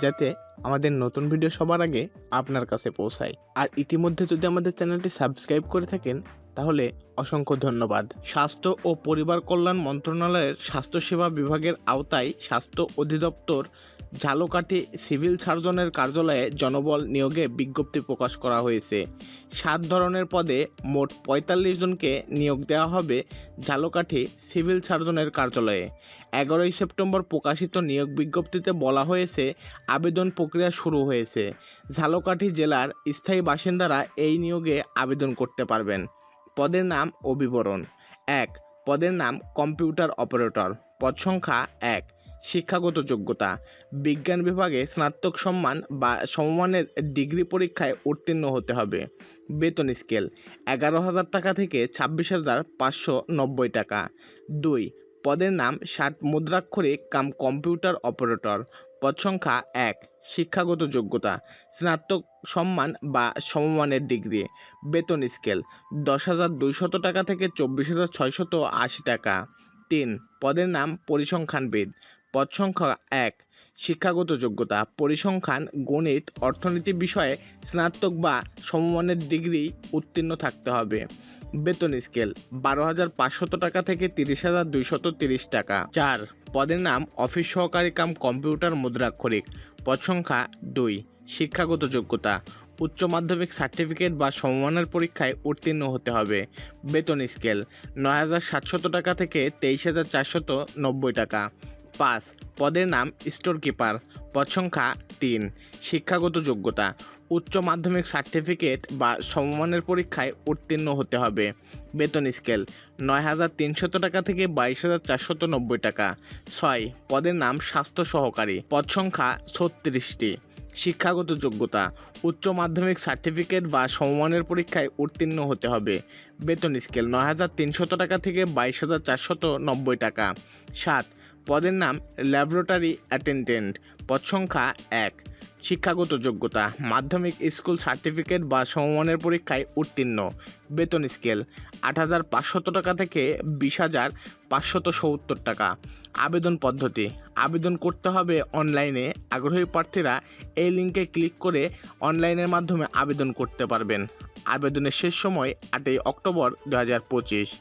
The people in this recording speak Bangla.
যাতে আমাদের নতুন ভিডিও সবার আগে আপনার কাছে পৌঁছায়। আর ইতিমধ্যে যদি আমাদের চ্যানেলটি সাবস্ক্রাইব করে থাকেন, তাহলে অসংখ্য ধন্যবাদ। স্বাস্থ্য ও পরিবার কল্যাণ মন্ত্রণালয়ের স্বাস্থ্যসেবা বিভাগের আওতায় স্বাস্থ্য অধিদপ্তর ঝালকাঠি সিভিল সার্জনের কার্যালয়ে জনবল নিয়োগে বিজ্ঞপ্তি প্রকাশ করা হয়েছে। সাত ধরনের পদে মোট পঁয়তাল্লিশ জনকে নিয়োগ দেওয়া হবে ঝালকাঠি সিভিল সার্জনের কার্যালয়ে। এগারোই সেপ্টেম্বর প্রকাশিত নিয়োগ বিজ্ঞপ্তিতে বলা হয়েছে, আবেদন প্রক্রিয়া শুরু হয়েছে। ঝালকাঠি জেলার স্থায়ী বাসিন্দারা এই নিয়োগে আবেদন করতে পারবেন। পদের নাম ও বিবরণ। এক, পদের নাম কম্পিউটার অপারেটর। পদ সংখ্যা এক শিক্ষাগত যোগ্যতা। বিজ্ঞান বিভাগে স্নাতক সম্মান বা সমমানের ডিগ্রি পরীক্ষায় উত্তীর্ণ হতে হবে। বেতন স্কেল, এগারো হাজার টাকা থেকে ছাব্বিশ হাজার পাঁচশো নব্বই টাকা। দুই, পদের নাম ষাট মুদ্রাক্ষরিক কাম কম্পিউটার অপারেটর। পদ সংখ্যা এক, শিক্ষাগত যোগ্যতা, স্নাতক সম্মান বা সমমানের ডিগ্রি। বেতন স্কেল, দশ হাজার দুইশত টাকা থেকে চব্বিশ হাজার ছয়শত আশি টাকা। তিন, পদের নাম পরিসংখ্যানবিদ। পদ সংখ্যা এক, শিক্ষাগত যোগ্যতা, পরিসংখ্যান, গণিত, অর্থনীতি বিষয়ে স্নাতক বা সমমানের ডিগ্রি উত্তীর্ণ থাকতে হবে। বেতন স্কেল, বারো হাজার পাঁচশত টাকা থেকে তিরিশ হাজার দুইশত তিরিশ টাকা। চার, পদের নাম অফিস সহকারী কাম কম্পিউটার মুদ্রাক্ষরিক। পদ সংখ্যা দুই, শিক্ষাগত যোগ্যতা, উচ্চ মাধ্যমিক সার্টিফিকেট বা সমমানের পরীক্ষায় উত্তীর্ণ হতে হবে। বেতন স্কেল, নয় হাজার সাতশত টাকা থেকে তেইশ হাজার চারশত নব্বই টাকা। পাঁচ, পদের নাম স্টোর কিপার পদ সংখ্যা তিন, শিক্ষাগত যোগ্যতা, উচ্চ মাধ্যমিক সার্টিফিকেট বা সমমানের পরীক্ষায় উত্তীর্ণ হতে হবে। বেতন স্কেল, নয় হাজার তিনশত টাকা থেকে বাইশ হাজার চারশত নব্বই টাকা। ছয়, পদের নাম স্বাস্থ্য সহকারী, পদ সংখ্যা ছত্রিশটি। শিক্ষাগত যোগ্যতা, উচ্চ মাধ্যমিক সার্টিফিকেট বা সমমানের পরীক্ষায় উত্তীর্ণ হতে হবে। বেতন স্কেল, নয় হাজার তিনশত টাকা থেকে বাইশ হাজার চারশত নব্বই টাকা। সাত পদের নাম ল্যাবরেটরি অ্যাটেন্ডেন্ট। পদ সংখ্যা এক। শিক্ষাগত যোগ্যতা, মাধ্যমিক স্কুল সার্টিফিকেট বা সমমানের পরীক্ষায় উত্তীর্ণ। বেতন স্কেল, আট হাজার পাঁচশত টাকা থেকে বিশ হাজার পাঁচশত সত্তর টাকা। আবেদন পদ্ধতি, আবেদন করতে হবে অনলাইনে। আগ্রহী প্রার্থীরা এই লিঙ্কে ক্লিক করে অনলাইনের মাধ্যমে আবেদন করতে পারবেন। আবেদনের শেষ সময় আটই অক্টোবর দু হাজার পঁচিশ।